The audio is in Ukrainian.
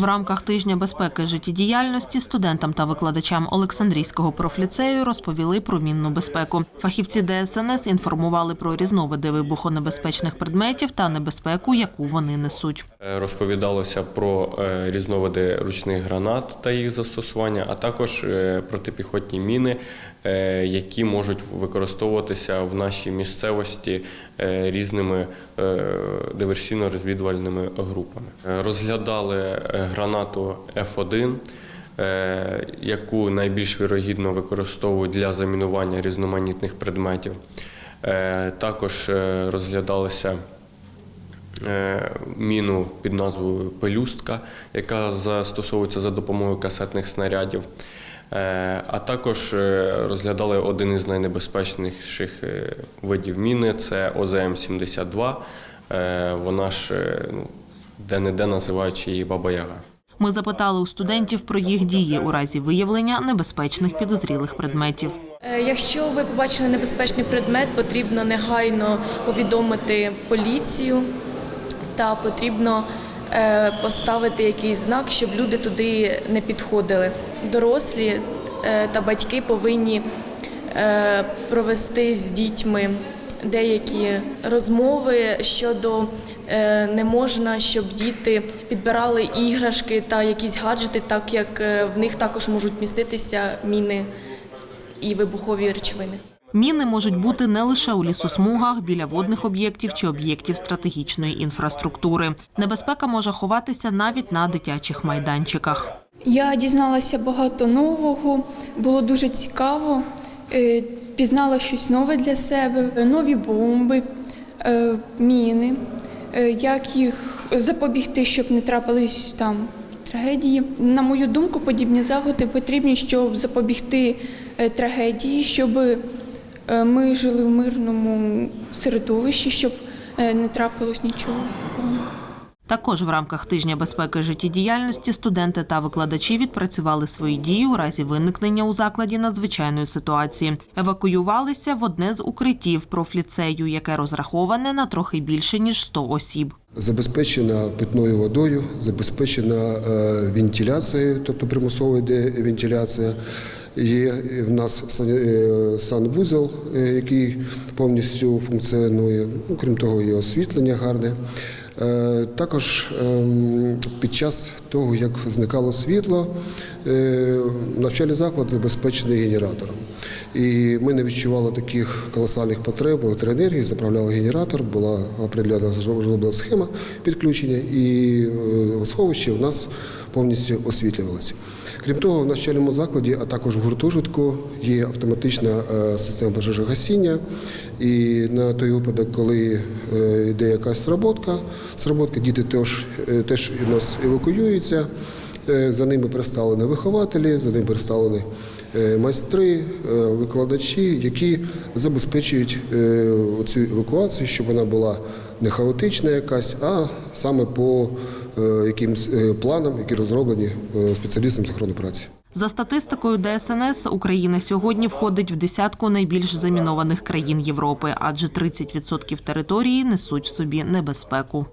В рамках тижня безпеки життєдіяльності студентам та викладачам Олександрійського профліцею розповіли про мінну безпеку. Фахівці ДСНС інформували про різновиди вибухонебезпечних предметів та небезпеку, яку вони несуть. Е, Розповідалося про е, різновиди ручних гранат та їх застосування, а також е, протипіхотні міни, які можуть використовуватися в нашій місцевості різними диверсійно-розвідувальними групами. Розглядали гранату F1, е, яку найбільш вірогідно використовують для замінування різноманітних предметів. Е, Також е, розглядалися міну під назвою Пелюстка, яка застосовується за допомогою касетних снарядів. А також розглядали один із найнебезпечніших видів міни це ОЗМ-72. Е, Вона ж ну, де-не-де називаючи її Баба Яга. Ми запитали у студентів про їх дії у разі виявлення небезпечних підозрілих предметів. Е, Якщо ви побачили небезпечний предмет, потрібно негайно повідомити поліцію та потрібно е, поставити якийсь знак, щоб люди туди не підходили. Дорослі е, та батьки повинні провести з дітьми деякі розмови щодо е, не можна, щоб діти підбирали іграшки та якісь гаджети, так як е, в них також можуть міститися міни і вибухові речовини. Міни можуть бути не лише у лісосмугах, біля водних об'єктів чи об'єктів стратегічної інфраструктури. Небезпека може ховатися навіть на дитячих майданчиках. Я дізналася багато нового, було дуже цікаво. Е, Пізнала щось нове для себе, нові бомби, е, міни, е, як їх запобігти, щоб не трапились там трагедії. На мою думку, подібні заходи потрібні, щоб запобігти е, трагедії, щоб е, ми жили в мирному середовищі, щоб е, не трапилось нічого. Також в рамках тижня безпеки життєдіяльності студенти та викладачі відпрацювали свої дії у разі виникнення у закладі надзвичайної ситуації. Евакуювалися в одне з укриттів профліцею, яке розраховане на трохи більше ніж 100 осіб. Забезпечена питною водою, забезпечена е, вентиляцією, тобто примусова йде вентиляція. Є в нас е, санвузол, е, який повністю функціонує. Ну, крім того, є освітлення гарне. Е, Також ем, під час того, як зникало світло, навчальний заклад забезпечений генератором. І ми не відчували таких колосальних потреб електроенергії, заправляли генератор, була определена зроблена схема підключення, і е, сховище у нас повністю освітлювалося. Крім того, в навчальному закладі, а також в гуртожитку є автоматична е, система пожежогасіння. І на той випадок, коли е, йде якась сработка, сработка діти теж, теж у нас евакуюються. Е, За ними представлені вихователі, за ними представлені е, майстри, е, викладачі, які забезпечують цю евакуацію, щоб вона була не хаотична якась, а саме по якимсь планам, які розроблені спеціалістами з охорони праці. За статистикою ДСНС, Україна сьогодні входить в десятку найбільш замінованих країн Європи, адже 30% території несуть в собі небезпеку.